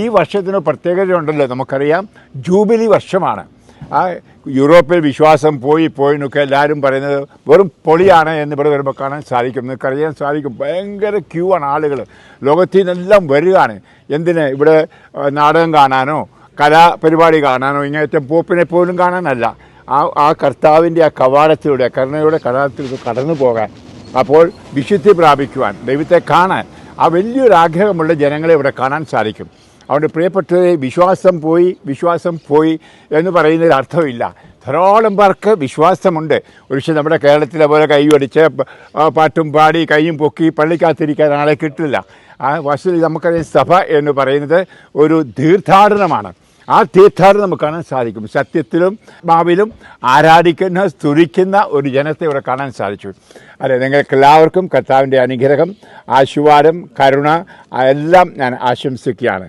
ഈ വർഷത്തിന് പ്രത്യേകതയുണ്ടല്ലോ നമുക്കറിയാം. ജൂബിലി വർഷമാണ്. ആ യൂറോപ്പിൽ വിശ്വാസം പോയി പോയി എന്നൊക്കെ എല്ലാവരും പറയുന്നത് വെറും പൊളിയാണ് എന്ന് ഇവിടെ വരുമ്പോൾ കാണാൻ സാധിക്കും. നിങ്ങൾക്കറിയാൻ സാധിക്കും. ഭയങ്കര ക്യൂ ആണ് ആളുകൾ ലോകത്തിൽ നിന്നെല്ലാം വരികയാണ്. എന്തിന്? ഇവിടെ നാടകം കാണാനോ കലാപരിപാടി കാണാനോ ഇങ്ങനത്തെ പോപ്പിനെ പോലും കാണാനല്ല. ആ ആ കർത്താവിന്റെ ആ കവാടത്തിലൂടെ കരുണയുടെ കവാടത്തിലൂടെ കടന്നു പോകാൻ അപ്പോൾ വിശുദ്ധി പ്രാപിക്കുവാൻ ദൈവത്തെ കാണാൻ ആ വലിയൊരാഗ്രഹമുള്ള ജനങ്ങളെ ഇവിടെ കാണാൻ സാധിക്കും. അതുകൊണ്ട് പ്രിയപ്പെട്ടവരെ വിശ്വാസം പോയി വിശ്വാസം പോയി എന്ന് പറയുന്നതിൽ അർത്ഥമില്ല. ധാരാളം പേർക്ക് വിശ്വാസമുണ്ട്. ഒരുപക്ഷെ നമ്മുടെ കേരളത്തിലെ പോലെ കൈയടിച്ച് പാട്ടും പാടി കൈയും പൊക്കി പള്ളിക്കാത്തിരിക്കാൻ ആളെ കിട്ടില്ല. ആ വസ്തു നമുക്കറിയാം സഭ എന്ന് പറയുന്നത് ഒരു തീർത്ഥാടനമാണ്. ആ തീർത്ഥാടനം നമുക്ക് കാണാൻ സാധിക്കും. സത്യത്തിലും ഭാവിയിലും ആരാധിക്കുന്ന സ്തുരിക്കുന്ന ഒരു ജനത്തെ ഇവിടെ കാണാൻ സാധിച്ചു. അതെ നിങ്ങൾക്ക് എല്ലാവർക്കും കർത്താവിന്റെ അനുഗ്രഹം ആശീർവാദം കരുണ എല്ലാം ഞാൻ ആശംസിക്കുകയാണ്.